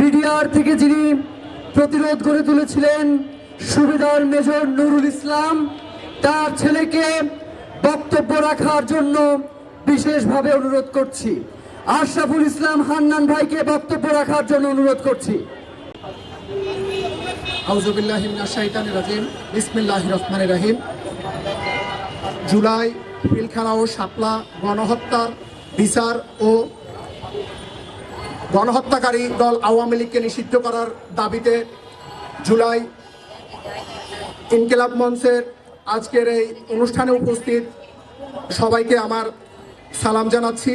BDR থেকে যিনি প্রতিরোধ গড়ে তুলেছিলেন সুবেদার মেজর নুরুল ইসলাম, তার ছেলেকে বক্তব্য রাখার জন্য বিশেষভাবে অনুরোধ করছি। আশরাফুল ইসলাম হান্নান ভাইকে বক্তব্য রাখার জন্য অনুরোধ করছি। জুলাই পিলখানা ও শাপলা গণহত্যার বিচার ও গণহত্যাকারী দল আওয়ামী লীগকে নিষিদ্ধ করার দাবিতে জুলাই ইনকিলাব মঞ্চের আজকের এই অনুষ্ঠানে উপস্থিত সবাইকে আমার সালাম জানাচ্ছি।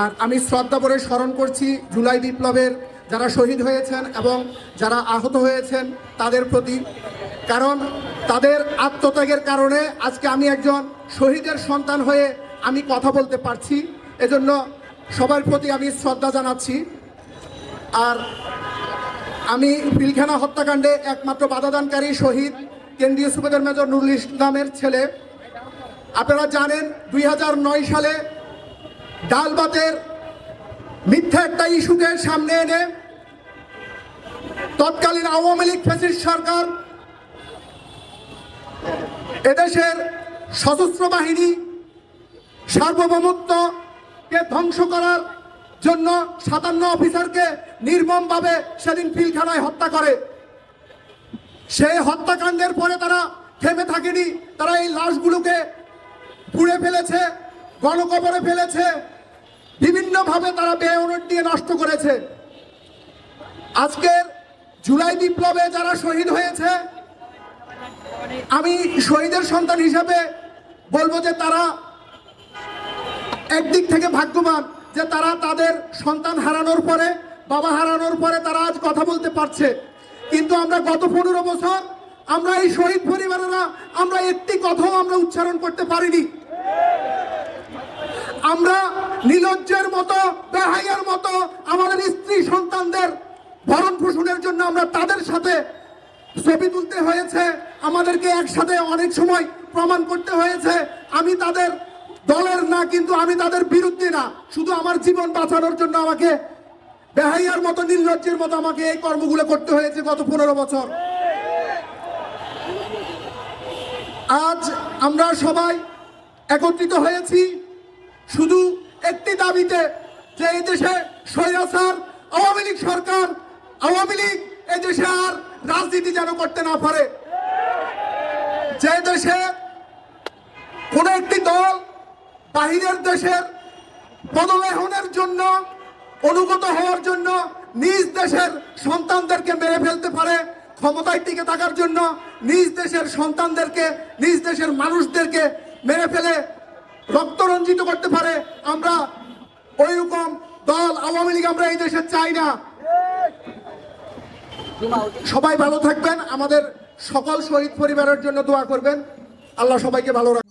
আর আমি শ্রদ্ধা করে স্মরণ করছি জুলাই বিপ্লবের যারা শহীদ হয়েছেন এবং যারা আহত হয়েছেন তাদের প্রতি। কারণ তাদের আত্মত্যাগের কারণে আজকে আমি একজন শহীদের সন্তান হয়ে আমি কথা বলতে পারছি। এজন্য সবার প্রতি আমি শ্রদ্ধা জানাচ্ছি। আর আমি পিলখানা হত্যাকাণ্ডে একমাত্র বাধাদানকারী শহীদ কেন্দ্রীয় সুবেদার মেজর নুরুল ইসলামের ছেলে। আপনারা জানেন দুই হাজার নয় সালে ডালবাতের মিথ্যা একটা ইস্যুকে সামনে এনে তৎকালীন আওয়ামী লীগ ফেসিস সরকার এদেশের সশস্ত্র বাহিনী সার্বভৌমত্বকে ধ্বংস করার জন্য সাতান্ন অফিসারকে নির্মমভাবে সেদিন পিলখানায় হত্যা করে। সেই হত্যাকাণ্ডের পরে তারা থেমে থাকেনি। তারা এই লাশগুলোকে পুড়ে ফেলেছে, গণকবরে ফেলেছে, বিভিন্নভাবে তারা বেয়নট দিয়ে নষ্ট করেছে। আজকের জুলাই বিপ্লবে যারা শহীদ হয়েছে, আমি শহীদের সন্তান হিসাবে বলব যে তারা একদিক থেকে ভাগ্যবান যে তারা তাদের সন্তান হারানোর পরে, বাবা হারানোর পরে তারা আজ কথা বলতে পারছে। কিন্তু আমরা গত পনেরো বছর আমরা এই শহীদ পরিবারেরা, আমরা একটি কথাও আমরা উচ্চারণ করতে পারিনি। আমরা নিলজ্জের মতো, বেহাইয়ের মতো আমাদের স্ত্রী সন্তানদের ভরণ পোষণের জন্য আমরা তাদের সাথে ছবি তুলতে হয়েছে। আমাদেরকে একসাথে অনেক সময় প্রমাণ করতে হয়েছে। আমি তাদের দলের না, কিন্তু আমি তাদের বিরুদ্ধে না। শুধু আমার জীবন বাঁচানোর জন্য আমাকে বেহাইয়ার মতো, নির্লজ্জের মতো আমাকে এই কর্মগুলো করতে হয়েছে গত পনেরো বছর। আজ আমরা সবাই একত্রিত হয়েছি শুধু একটি দাবিতে যে এই দেশে স্বৈরাচার আওয়ামী লীগ সরকার, আওয়ামী লীগ এই দেশে আর রাজনীতি যেন করতে না পারে। যে দেশে কোন একটি দল বাহিরের দেশের পদলেহনের জন্য, অনুগত হওয়ার জন্য নিজ দেশের সন্তানদেরকে মেরে ফেলতে পারে, ক্ষমতায় টিকে থাকার জন্য নিজ দেশের সন্তানদেরকে, নিজ দেশের মানুষদেরকে মেরে ফেলে রক্ত রঞ্জিত করতে পারে। আমরা ওই রকম দল আওয়ামী লীগ আমরা এই দেশে চাই না। সবাই ভালো থাকবেন। আমাদের সকল শহীদ পরিবারের জন্য দোয়া করবেন। আল্লাহ সবাইকে ভালো রাখবেন